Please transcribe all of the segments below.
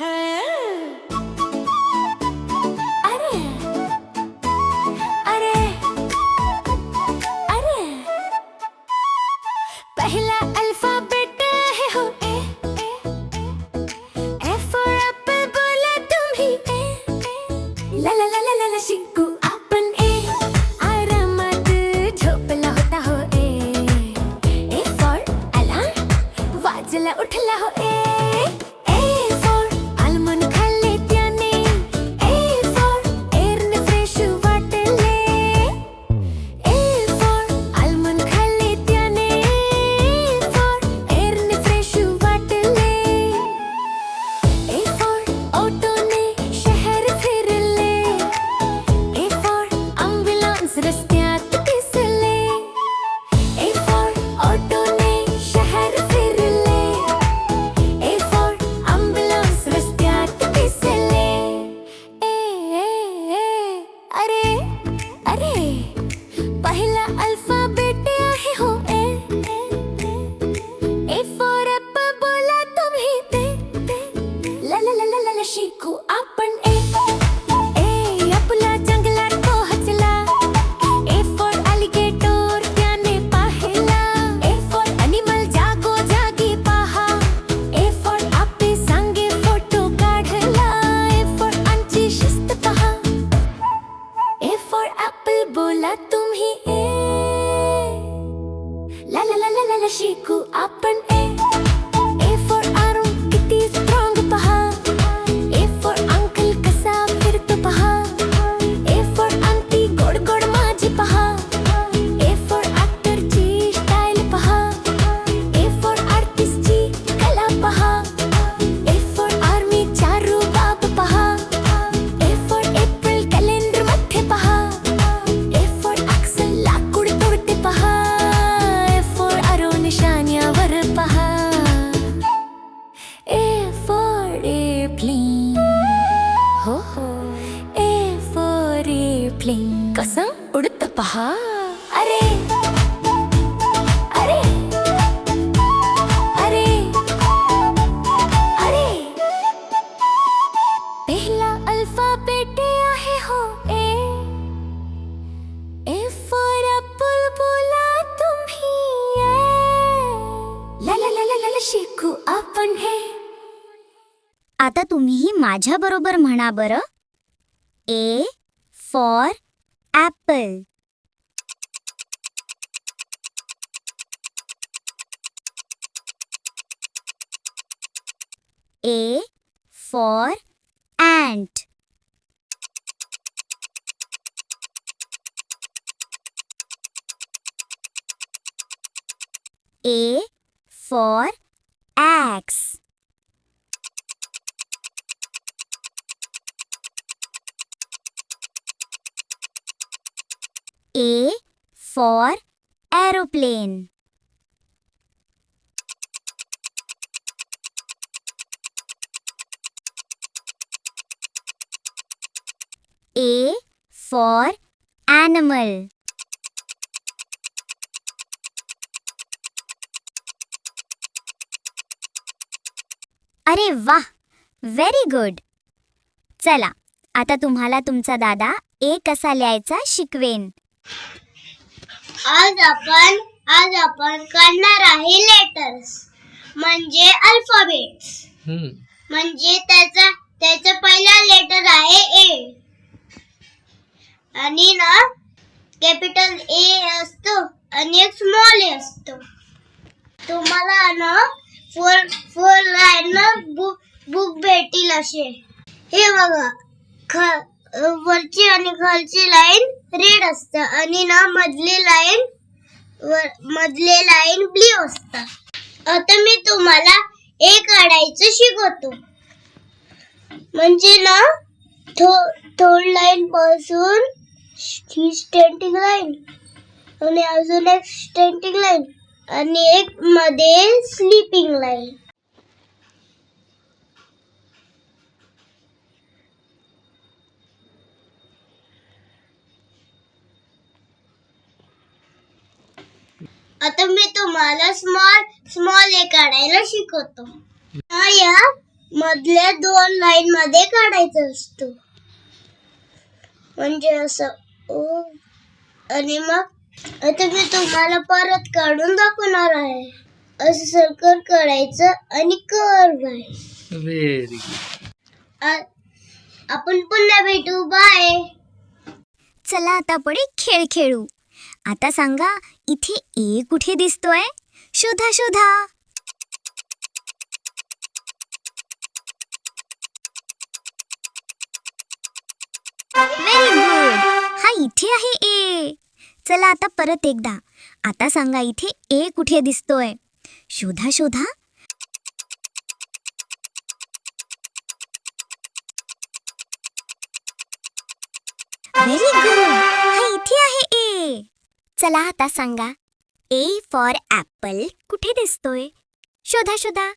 अरे. अरे. अरे. अल्फाबेट हो ए ए फॉर बोला ए ला ला ला ला ला शिकू आपण ए. आरामात झोपला होता हो ए. ए फॉर वाजला उठला हो ए. पहिला पहा अरे अरे अरे अरे। पहिला अल्फ़ाबेट आहे हो, ए। ए फॉर ॲपल बोला तुम्ही, ए। ला ला ला ला ला शिकू आपण हे। आता तुम्हीही माझ्या बरोबर म्हणा बरं। A for apple A for ant. A for axe. A for aeroplane. A for animal. अरे वाह व्हेरी गुड चला आता तुम्हाला तुमचा दादा ए कसा लिहायचा शिकवेन. आज आपण आज आपण करणार आहे लेटर्स म्हणजे अल्फाबेट्स हम्म. म्हणजे त्याचा पहिला लेटर आहे ए आणि ना कॅपिटल ए असतो आणि एक स्मॉल ए असतो तुम्हाला ना फोर फोर लाईन ना बुक बुक भेटील असे. हे बघा ख वरची आणि खालची लाईन रेड असतं आणि ना मधली लाईन वर मधले लाईन ब्ल्यू असतात आता मी तुम्हाला ए काढायचं शिकवतो. म्हणजे ना थो थोड लाईन पासून ही स्टेंटिंग लाईन आणि अजून एक स्टेंटिंग लाईन आणि एक मध्ये स्लीपिंग लाईन आता मी तुम्हाला स्मॉल स्मॉल ए काढायला शिकवतो. हा या मधल्या दोन लाईन मध्ये काढायचं असतं. म्हणजे असं ओ आणि मग आता मी तुम्हाला परत काढून दाखवणार आहे. असं सर्कल करायचं आणि कर्व आहे. व्हेरी आपण पुन्हा भेटू. बाय चला आता आपण एक खेळ खेळू. आता सांगा इथे ए कुठे दिसतोय? शोधा शोधा. व्हेरी गुड हा इथे आहे ए. चला आता परत एकदा. आता सांगा इथे ए कुठे दिसतोय? शोधा शोधा. व्हेरी गुड चला आता सांगा. ए फॉर ऍपल कुठे दिसतोय? शोधा शोधा.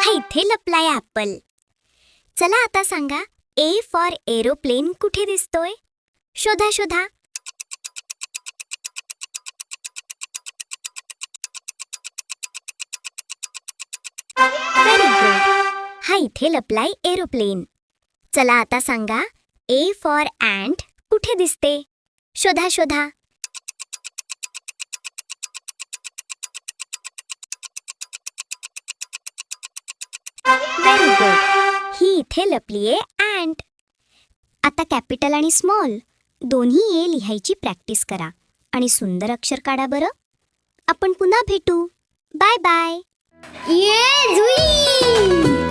हा इथे लपलाय ऍपल चला आता सांगा. ए फॉर एरोप्लेन कुठे दिसतोय? शोधा शोधा. हा इथे लपलाय एरोप्लेन. चला आता सांगा ए फॉर अँट कुठे दिसते? शोधा शोधा. व्हेरी गुड ही इथे लपलीये अँट. आता कॅपिटल आणि स्मॉल दोन्ही ए लिहायची प्रॅक्टिस करा आणि सुंदर अक्षर काढा बरं. आपण पुन्हा भेटू. Bye bye. ये जुई